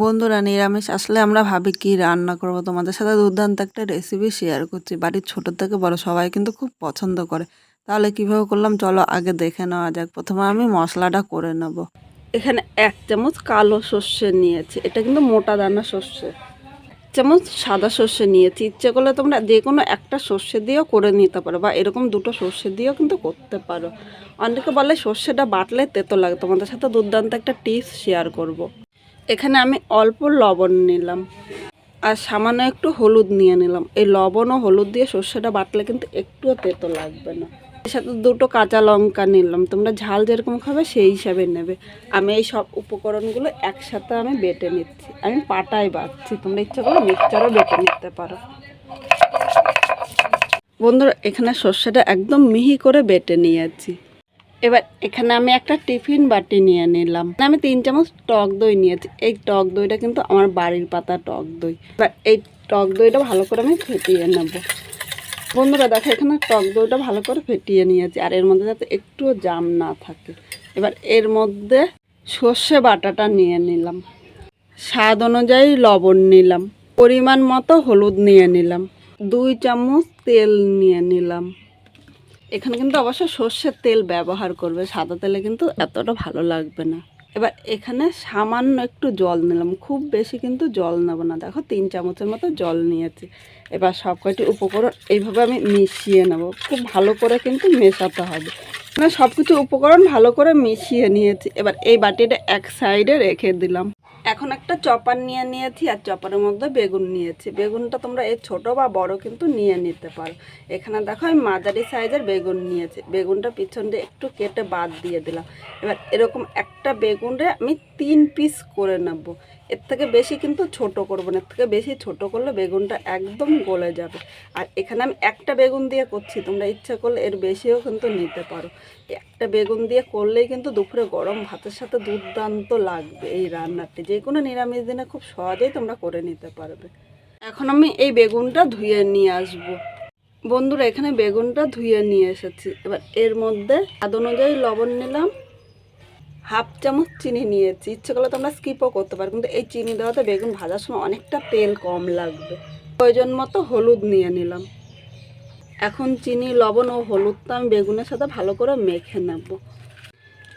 বন্ধুরা, নিরামিষ। আসলে আমরা ভাবি কি রান্না করব? তোমাদের সাথে দুর্দান্ত একটা রেসিপি শেয়ার করছি। বাড়ির ছোট থেকে বড় সবাই কিন্তু খুব পছন্দ করে। তাহলে কীভাবে করলাম? চলো আগে দেখে নেওয়া যাক। প্রথমে আমি মশলাটা করে নেব। এখানে এক চামচ কালো সর্ষে নিয়েছি। এটা কিন্তু মোটা দানা সর্ষে। চামচ সাদা সর্ষে নিয়েছি। ইচ্ছে করলে তোমরা যে কোনো একটা সর্ষে দিয়েও করে নিতে পারো বা এরকম দুটো সর্ষে দিয়েও কিন্তু করতে পারো। অনেকে বলে সর্ষেটা বাটলে তেতো লাগে। তোমাদের সাথে দুর্দান্ত একটা টিপস শেয়ার করব। এখানে আমি অল্প লবণ নিলাম। আর সামান্য একটু হলুদ নিয়ে নিলাম। এই লবণ ও হলুদ দিয়ে সর্ষেটা বাটলে কিন্তু একটুও তেতো লাগবে না। এর সাথে দুটো কাঁচা লঙ্কা নিলাম। তোমরা ঝাল যেরকম খাবে সেই হিসাবে নেবে। আমি এই সব উপকরণগুলো একসাথে আমি বেটে নিচ্ছি। আমি পাটায় বাটছি। তোমরা ইচ্ছা করলে মিক্সচারও বেটে নিতে পারো। বন্ধুরা, এখানে সর্ষেটা একদম মিহি করে বেটে নিয়েছি। এবার এখানে আমি একটা টিফিন বাটি নিয়ে নিলাম। আমি তিন চামচ টক দই নিয়েছি। এই টক দইটা কিন্তু আমার বাড়ির পাতা টক দই। এবার এই টক দইটা ভালো করে আমি ফেটিয়ে নেব। বন্ধুরা, দেখো এখানে টক দইটা ভালো করে ফেটিয়ে নিয়েছি। আর এর মধ্যে যাতে একটুও জাম না থাকে। এবার এর মধ্যে সর্ষে বাটাটা নিয়ে নিলাম। স্বাদ অনুযায়ী লবণ নিলাম। পরিমাণ মতো হলুদ নিয়ে নিলাম। দুই চামচ তেল নিয়ে নিলাম। এখানে কিন্তু অবশ্য সর্ষের তেল ব্যবহার করবে, সাদা তেলে কিন্তু এতটা ভালো লাগবে না। এবার এখানে সামান্য একটু জল নিলাম, খুব বেশি কিন্তু জল নেব না। দেখো, তিন চামচের মতো জল নিয়েছি। এবার সব কয়টি উপকরণ এইভাবে আমি মিশিয়ে নেব। খুব ভালো করে কিন্তু মেশাতে হবে। মানে সব কিছু উপকরণ ভালো করে মিশিয়ে নিয়েছি। এবার এই বাটিটা এক সাইডে রেখে দিলাম। এখন একটা চপার নিয়ে নিয়েছি আর চপারের মধ্যে বেগুন নিয়েছি। বেগুনটা তোমরা এই ছোট বা বড় কিন্তু নিয়ে নিতে পারো। এখানে দেখো আমি মাঝারি সাইজের বেগুন নিয়েছি। বেগুনটা পিছন দিয়ে একটু কেটে বাদ দিয়ে দিলাম। এবার এরকম একটা বেগুনে আমি তিন পিস করে নেব। এর থেকে বেশি কিন্তু ছোট করব না। এর থেকে বেশি ছোট করলে বেগুনটা একদম গলে যাবে। আর এখানে আমি একটা বেগুন দিয়ে করছি, তোমরা ইচ্ছা করলে এর বেশিও কিন্তু নিতে পারো। একটা বেগুন দিয়ে করলেই কিন্তু দুপুরে গরম ভাতের সাথে দুর্দান্ত লাগবে এই রান্নাটি। যে কোনো নিরামিষ দিনে খুব সহজেই তোমরা করে নিতে পারবে। এখন আমি এই বেগুনটা ধুয়ে নিয়ে আসব। বন্ধুরা, এখানে বেগুনটা ধুয়ে নিয়ে এসেছি। এবার এর মধ্যে স্বাদ অনুযায়ী লবণ নিলাম। হাফ চামচ চিনি নিয়েছি। ইচ্ছে করলে তোমরা স্কিপও করতে পারো, কিন্তু এই চিনি দেওয়াতে বেগুন ভাজার সময় অনেকটা তেল কম লাগবে। প্রয়োজন মতো হলুদ নিয়ে নিলাম। এখন চিনি, লবণ ও হলুদটা আমি বেগুনের সাথে ভালো করে মেখে নেব।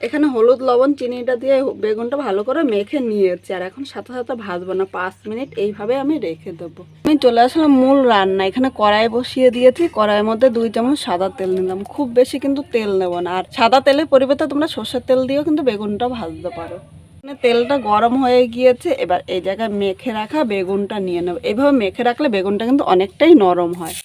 এখানে হলুদ, লবণ, চিনিটা দিয়ে বেগুনটা ভালো করে মেখে নিয়েছি। আর এখন সাথে সাথে ভাজবো না, পাঁচ মিনিট এইভাবে আমি রেখে দেবো। আমি চলে আসলাম মূল রান্না এখানে কড়াই বসিয়ে দিয়েছি। কড়াইয়ের মধ্যে দুই চামচ সাদা তেল নিলাম। খুব বেশি কিন্তু তেল নেব না। আর সাদা তেলের পরিবর্তে তোমরা সর্ষের তেল দিয়েও কিন্তু বেগুনটা ভাজতে পারো। মানে তেলটা গরম হয়ে গিয়েছে। এবার এই জায়গায় মেখে রাখা বেগুনটা নিয়ে নেব। এইভাবে মেখে রাখলে বেগুনটা কিন্তু অনেকটাই নরম হয়।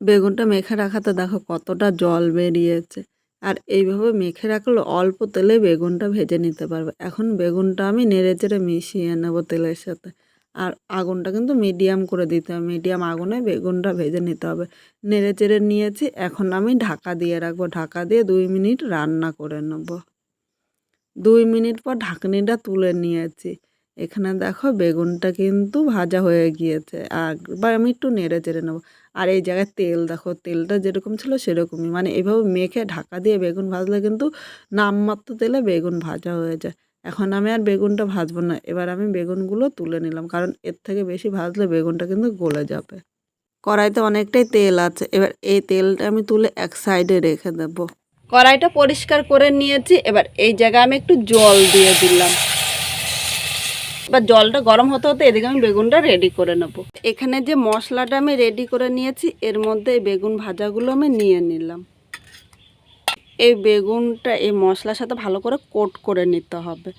বেগুনটা মেখে রাখাতে দেখো কতটা জল বেরিয়েছে। আর এইভাবে মেখে রাখলে অল্প তেলে বেগুনটা ভেজে নিতে পারবে। এখন বেগুনটা আমি নেড়ে চেড়ে মিশিয়ে নেব তেলের সাথে। আর আগুনটা কিন্তু মিডিয়াম করে দিতে হবে। মিডিয়াম আগুনে বেগুনটা ভেজে নিতে হবে। নেড়ে চেড়ে নিয়েছি। এখন আমি ঢাকা দিয়ে রাখব। ঢাকা দিয়ে দুই মিনিট রান্না করে নেব। দুই মিনিট পর ঢাকনিটা তুলে নিয়েছি। এখানে দেখো বেগুনটা কিন্তু ভাজা হয়ে গিয়েছে। আর আমি একটু নেড়ে চেড়ে নেব। আর এই জায়গায় তেল দেখো, তেলটা যেরকম ছিল সেরকমই। মানে এভাবে মেখে ঢাকা দিয়ে বেগুন ভাজলে কিন্তু নামমাত্র তেলে বেগুন ভাজা হয়ে যায়। এখন আমি আর বেগুনটা ভাজবো না। এবার আমি বেগুনগুলো তুলে নিলাম, কারণ এর থেকে বেশি ভাজলে বেগুনটা কিন্তু গলে যাবে। কড়াইতে অনেকটাই তেল আছে। এবার এই তেলটা আমি তুলে এক সাইডে রেখে দেব। কড়াইটা পরিষ্কার করে নিয়েছি। এবার এই জায়গায় আমি একটু জল দিয়ে দিলাম। এবার জলটা গরম হতে হতে এদিকে আমি বেগুনটা রেডি করে নেব। এখানে যে মশলাটা আমি রেডি করে নিয়েছি, এর মধ্যে এই বেগুন ভাজাগুলো আমি নিয়ে নিলাম। এই বেগুনটা, এই মশলার সাথে ভালো করে কোট করে নিতে হবে।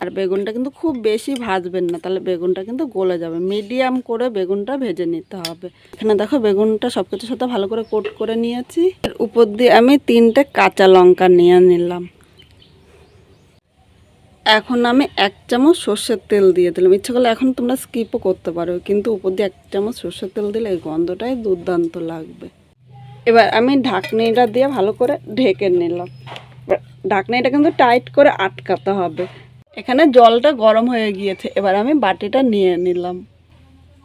আর বেগুনটা কিন্তু খুব বেশি ভাজবেন না, তাহলে বেগুনটা কিন্তু গলে যাবে। মিডিয়াম করে বেগুনটা ভেজে নিতে হবে। এখানে দেখো বেগুনটা সব কিছুর সাথে ভালো করে কোট করে নিয়েছি। এর উপর দিয়ে আমি তিনটে কাঁচা লঙ্কা নিয়ে নিলাম। এখন আমি এক চামচ সর্ষের তেল দিয়ে দিলাম। ইচ্ছে করলে এখন তোমরা স্কিপও করতে পারো, কিন্তু উপর দিয়ে এক চামচ সর্ষের তেল দিলে এই গন্ধটাই দুর্দান্ত লাগবে। এবার আমি ঢাকনিটা দিয়ে ভালো করে ঢেকে নিলাম। ঢাকনিটা কিন্তু টাইট করে আটকাতে হবে। এখানে জলটা গরম হয়ে গিয়েছে, এবার আমি বাটিটা নিয়ে নিলাম।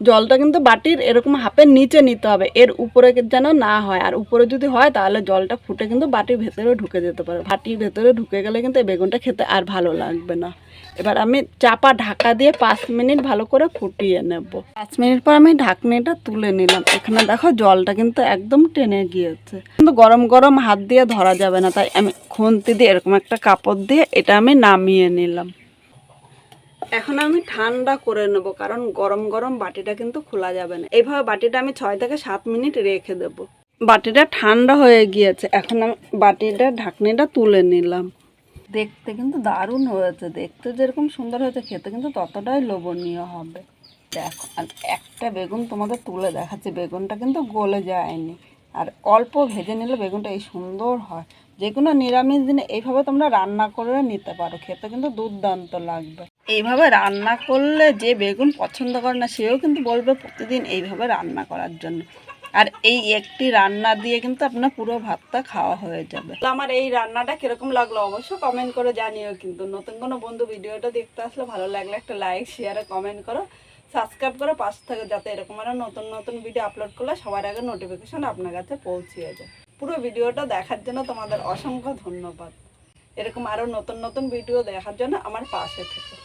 জলটা কিন্তু বাটির এরকম হাফের নিচে নিতে হবে। এর উপরে যেন না হয়। আর উপরে যদি হয়, তাহলে জলটা ফুটে কিন্তু বাটির ভেতরে ঢুকে যেতে পারে। বাটির ভেতরে ঢুকে গেলে কিন্তু এই বেগুনটা খেতে আর ভালো লাগবে না। এবার আমি চাপা ঢাকা দিয়ে পাঁচ মিনিট ভালো করে ফুটিয়ে নেব। পাঁচ মিনিট পর আমি ঢাকনিটা তুলে নিলাম। এখানে দেখো জলটা কিন্তু একদম টেনে গিয়েছে। কিন্তু গরম গরম হাত দিয়ে ধরা যাবে না। তাই আমি খুন্তি দিয়ে এরকম একটা কাপড় দিয়ে এটা আমি নামিয়ে নিলাম। এখন আমি ঠান্ডা করে নেব, কারণ গরম গরম বাটিটা কিন্তু খোলা যাবে না। এইভাবে বাটিটা আমি ছয় থেকে সাত মিনিট রেখে দেব। বাটিটা ঠান্ডা হয়ে গিয়েছে, এখন আমি বাটিটা ঢাকনিটা তুলে নিলাম। দেখতে কিন্তু দারুণ হয়েছে, দেখতে যেরকম সুন্দর হয়েছে, খেতে কিন্তু ততটাই লোভনীয় হবে। দেখো, আর একটা বেগুন তোমাদের তুলে দেখাচ্ছে, বেগুনটা কিন্তু গলে যায়নি। আর অল্প ভেজে নিলে বেগুনটা এই সুন্দর হয়। যে কোনো নিরামিষ দিনে এইভাবে তোমরা রান্না করে নিতে পারো, খেতে কিন্তু দুর্দান্ত লাগবে। এইভাবে রান্না করলে যে বেগুন পছন্দ করে না, সেও কিন্তু বলবে প্রতিদিন এইভাবে রান্না করার জন্য। আর এই একটি রান্না দিয়ে কিন্তু আপনার পুরো ভাতটা খাওয়া হয়ে যাবে। আমার এই রান্নাটা কীরকম লাগল অবশ্যই কমেন্ট করে জানিও কিন্তু। নতুন কোনো বন্ধু ভিডিওটা দেখতে আসলে ভালো লাগলে একটা লাইক শেয়ারে কমেন্ট করো। সাবস্ক্রাইব করে, পাশ থেকে যাতে এরকম আরও নতুন নতুন ভিডিও আপলোড করলে সবার আগে নোটিফিকেশন আপনার কাছে পৌঁছিয়ে যায়। পুরো ভিডিওটা দেখার জন্য তোমাদের অসংখ্য ধন্যবাদ। এরকম আরও নতুন নতুন ভিডিও দেখার জন্য আমার পাশে থেকে।